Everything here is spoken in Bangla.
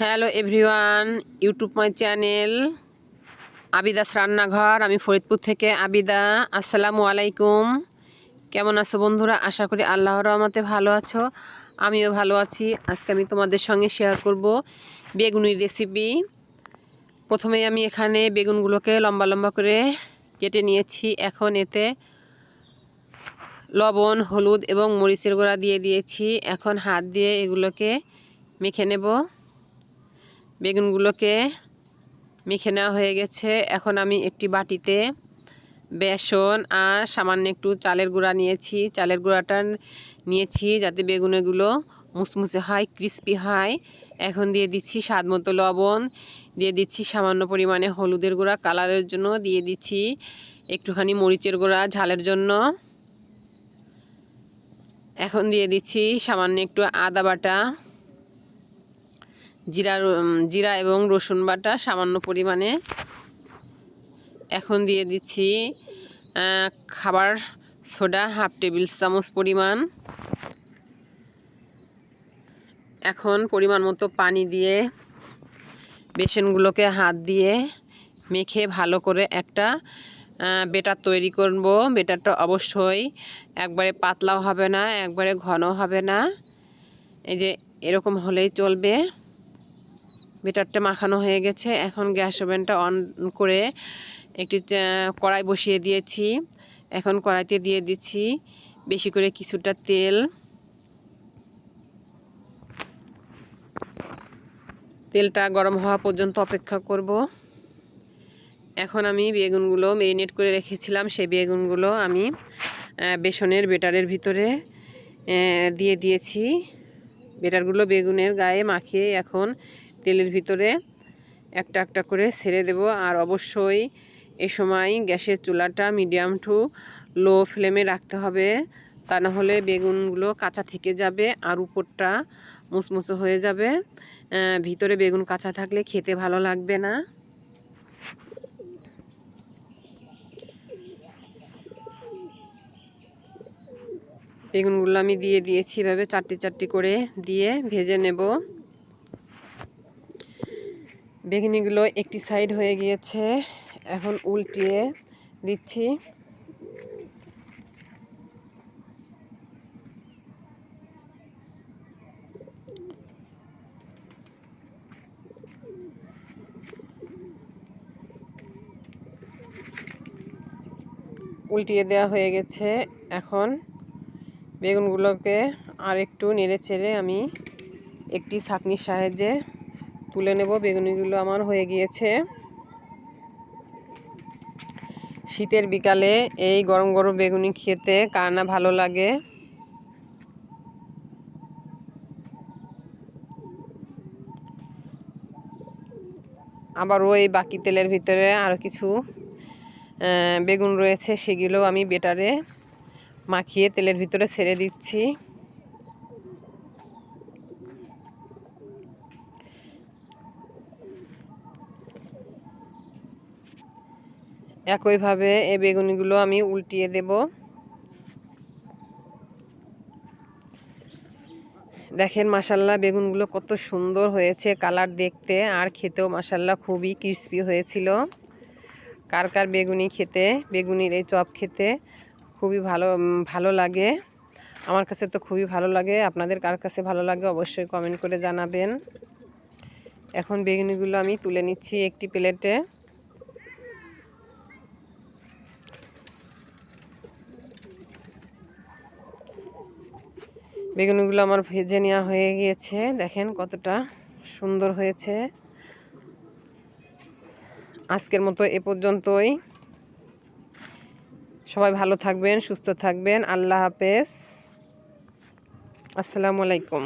Hello everyone YouTube my channel Abidas রান্নাঘর আমি ফরিদপুর থেকে আবিদা। আসসালামু আলাইকুম। কেমন আছো বন্ধুরা? আশা করি আল্লাহর রহমতে ভালো আছো। আমিও ভালো আছি। আজকে আমি তোমাদের সঙ্গে শেয়ার করব বেগুনির রেসিপি প্রথমে আমি এখানে বেগুনগুলোকে লম্বা লম্বা করে কেটে নিয়েছি। এখন এতে লবণ, হলুদ এবং মরিচের গোড়া দিয়ে দিয়েছি। এখন হাত দিয়ে এগুলোকে মেখে নেব। বেগুনগুলোকে মেখে নেওয়া হয়ে গেছে। এখন আমি একটি বাটিতে বেসন আর সামান্য একটু চালের গুঁড়া নিয়েছি। চালের গুঁড়াটা নিয়েছি যাতে বেগুনগুলো মুচমুচে হয়, ক্রিস্পি হয়। এখন দিয়ে দিচ্ছি স্বাদ মতো লবণ, দিয়ে দিচ্ছি সামান্য পরিমাণে হলুদের গুঁড়া, কালারের জন্য দিয়ে দিচ্ছি একটুখানি মরিচের গুঁড়া, ঝালের জন্য। এখন দিয়ে দিচ্ছি সামান্য একটু আদা বাটা। জিরা জিরা এবং রসুন বাটা সামান্য পরিমাণে। এখন দিয়ে দিচ্ছি খাবার সোডা, হাফ টেবিল চামচ পরিমাণ। এখন পরিমাণ মতো পানি দিয়ে বেসনগুলোকে হাত দিয়ে মেখে ভালো করে একটা বেটার তৈরি করব। বেটারটা অবশ্যই একবারে পাতলাও হবে না, একবারে ঘন হবে না। এই যে এরকম হলেই চলবে। বেটারটা মাখানো হয়ে গেছে। এখন গ্যাস ওভেনটা অন করে একটি কড়াই বসিয়ে দিয়েছি। এখন কড়াইতে দিয়ে দিচ্ছি বেশি করে কিছুটা তেল। তেলটা গরম হওয়া পর্যন্ত অপেক্ষা করব। এখন আমি বেগুনগুলো মেরিনেট করে রেখেছিলাম। সেই বেগুনগুলো আমি বেসনের বেটারের ভিতরে দিয়ে দিয়েছি। বেটারগুলো বেগুনের গায়ে মাখিয়ে এখন তেলের ভিতরে একটা একটা করে ছেড়ে দেব। আর অবশ্যই এ সময় গ্যাসের চুলাটা মিডিয়াম টু লো ফ্লেমে রাখতে হবে। তা না হলে বেগুনগুলো কাঁচা থেকে যাবে আর উপরটা মুচমুচো হয়ে যাবে। ভিতরে বেগুন কাঁচা থাকলে খেতে ভালো লাগবে না। বেগুনগুলো আমি দিয়ে দিয়েছি, এভাবে চারটি চারটি করে দিয়ে ভেজে নেব। বেগুনিগুলো একটি সাইড হয়ে গিয়েছে। এখন উল্টিয়ে দিচ্ছি। উল্টিয়ে দেওয়া হয়ে গেছে। এখন বেগুনগুলোকে আর একটু নেড়ে চেড়ে আমি একটি ছাঁকনির সাহায্যে তুলে নেব, বেগুনিগুলো আমার হয়ে গিয়েছে। শীতের বিকালে এই গরম গরম বেগুনি খেতে কার না ভালো লাগে। আবার ওই বাকি তেলের ভিতরে আরও কিছু বেগুন রয়েছে, সেগুলো আমি বেটারে মাখিয়ে তেলের ভিতরে ছেড়ে দিচ্ছি। একইভাবে এই বেগুনিগুলো আমি উল্টিয়ে দেব। দেখেন মাসাল্লাহ বেগুনগুলো কত সুন্দর হয়েছে কালার দেখতে, আর খেতেও মাসাল্লাহ খুবই ক্রিস্পি হয়েছিল। কার কার বেগুনি খেতে, বেগুনির এই চপ খেতে খুবই ভালো ভালো লাগে। আমার কাছে তো খুবই ভালো লাগে, আপনাদের কার কাছে ভালো লাগে অবশ্যই কমেন্ট করে জানাবেন। এখন বেগুনিগুলো আমি তুলে নিচ্ছি একটি প্লেটে। বেগুনগুলো আমার ভেজে নেওয়া হয়ে গিয়েছে। দেখেন কতটা সুন্দর হয়েছে। আজকের মতো এ পর্যন্তই। সবাই ভালো থাকবেন, সুস্থ থাকবেন। আল্লাহ হাফেজ। আসসালামু আলাইকুম।